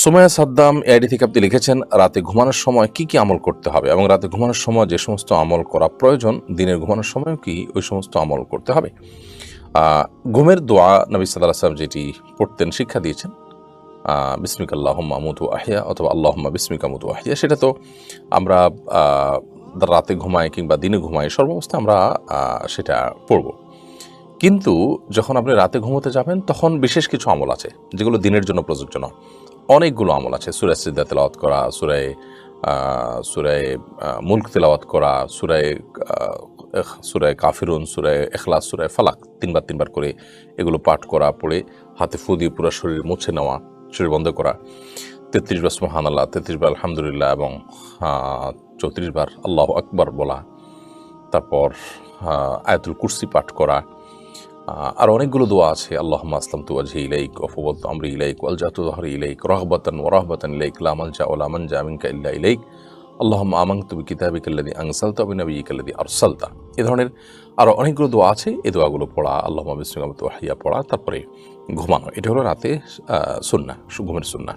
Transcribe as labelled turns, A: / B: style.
A: Somaya Saddam AID থেকে আপনি লিখেছেন, রাতে ঘুমানোর সময় কি কি আমল করতে হবে এবং রাতে ঘুমানোর সময় যে সমস্ত আমল করা প্রয়োজন, দিনের ঘুমানোর সময় কি ওই সমস্ত আমল করতে হবে? ঘুমের দোয়া নবী সাদা সাল্লাম যেটি পড়তেন, শিক্ষা দিয়েছেন। বিসমিক আল্লাহ মামুদু আহিয়া অথবা আল্লাহম্মা বিসমিকা মুদু আহিয়া। সেটা তো আমরা রাতে ঘুমাই কিংবা দিনে ঘুমাই সর্বাবস্থায় আমরা সেটা পড়ব। কিন্তু যখন আপনি রাতে ঘুমোতে যাবেন, তখন বিশেষ কিছু আমল আছে, যেগুলো দিনের জন্য প্রযোজ্য নয়। অনেকগুলো আমল আছে। সুরায় সিদ্ধা তেলাওয়াত করা সুরায় সুরায় মুল্ক তেলাওয়াত করা সুরায় সুরায় কাফিরুন সুরায় এখলাস সুরায় ফালাক তিনবার তিনবার করে এগুলো পাঠ করা, পড়ে হাতে ফু দিয়ে পুরো শরীর মুছে নেওয়া, শরীর বন্ধ করা। তেত্রিশ বার সুহান আল্লাহ তেত্রিশ বার আলহামদুলিল্লাহ এবং চৌত্রিশ বার আল্লাহ আকবার বলা। তারপর আয়াতুল কুরসি পাঠ করা। আর অনেকগুলো দোয়া আছে। আল্লাহ আসলাম তু আজহি ইলাইক অফবত আমরি ইলাইক ওয়াল জাতু দহরি ইলাইক, রহবাতান ও রহবাতান ইলাইক লামাল জা ওলা মান জা মিনকা ইল্লা ইলাইক। আল্লাহ আমাং তুমি কিতাবিক আল্লাদি আংসালতা অবি নবী কাল্লাদি আরসালতা। এ ধরনের আরও অনেকগুলো দোয়া আছে। এ দোয়াগুলো পড়া আল্লাহ বিসমিকামত হাইয়া পড়া, তারপরে ঘুমানো। এটা হলো রাতে সুন্না ঘুমের সুন্না